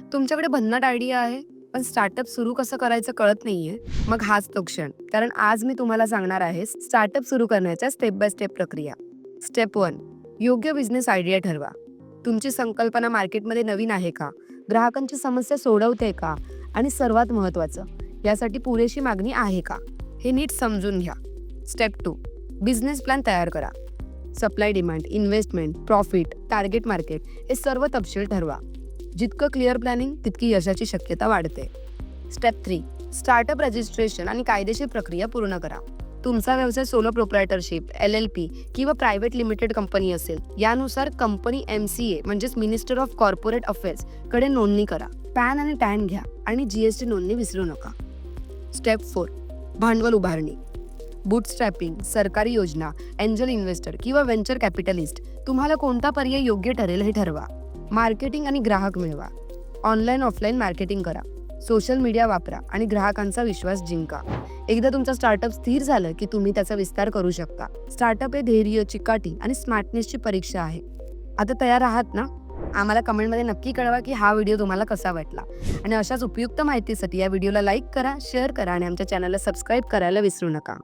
तुमच्याकडे भन्नाट आयडिया आहे पण स्टार्टअप सुरू कसं करायचं कळत नाहीये. मग हाच तो क्षण. कारण आज मी तुम्हाला सांगणार आहे स्टार्टअप सुरू करण्याच्या स्टेप बाय स्टेप प्रक्रिया. स्टेप वन योग्य बिझनेस आयडिया ठरवा. तुमची संकल्पना मार्केटमध्ये नवीन आहे का? ग्राहकांची समस्या सोडवते का? आणि सर्वात महत्त्वाचं यासाठी पुरेशी मागणी आहे का? हे नीट समजून घ्या. स्टेप टू बिझनेस प्लॅन तयार करा. Supply demand investment profit target market हे सर्व तपशील ठरवा. जितकं क्लिअर प्लॅनिंग तितकी यशाची शक्यता वाढते. स्टेप थ्री स्टार्टअप रजिस्ट्रेशन आणि कायदेशीर प्रक्रिया पूर्ण करा. तुमचा व्यवसाय solo proprietorship L L P किंवा प्रायव्हेट लिमिटेड कंपनी असेल यानुसार कंपनी एम सी ए म्हणजेच मिनिस्टर ऑफ कॉर्पोरेट अफेअर्सकडे नोंदणी करा. पॅन आणि टॅन घ्या आणि जीएसटी नोंदणी विसरू नका. स्टेप फोर भांडवल उभारणी. बूटस्ट्रॅपिंग सरकारी योजना एंजल इन्व्हेस्टर किंवा व्हेंचर कॅपिटलिस्ट तुम्हाला कोणता पर्याय योग्य ठरेल हे ठरवा. मार्केटिंग आणि ग्राहक मिळवा. ऑनलाईन ऑफलाईन मार्केटिंग करा. सोशल मीडिया वापरा आणि ग्राहकांचा विश्वास जिंका. एकदा तुमचा स्टार्टअप स्थिर झालं की तुम्ही त्याचा विस्तार करू शकता. स्टार्टअप हे धैर्य चिकाटी आणि स्मार्टनेसची परीक्षा आहे. आता तयार आहात ना? आम्हाला कमेंटमध्ये नक्की कळवा की हा व्हिडिओ तुम्हाला कसा वाटला. आणि अशाच उपयुक्त माहितीसाठी या व्हिडिओला लाईक करा शेअर करा आणि आमच्या चॅनलला सबस्क्राईब करायला विसरू नका.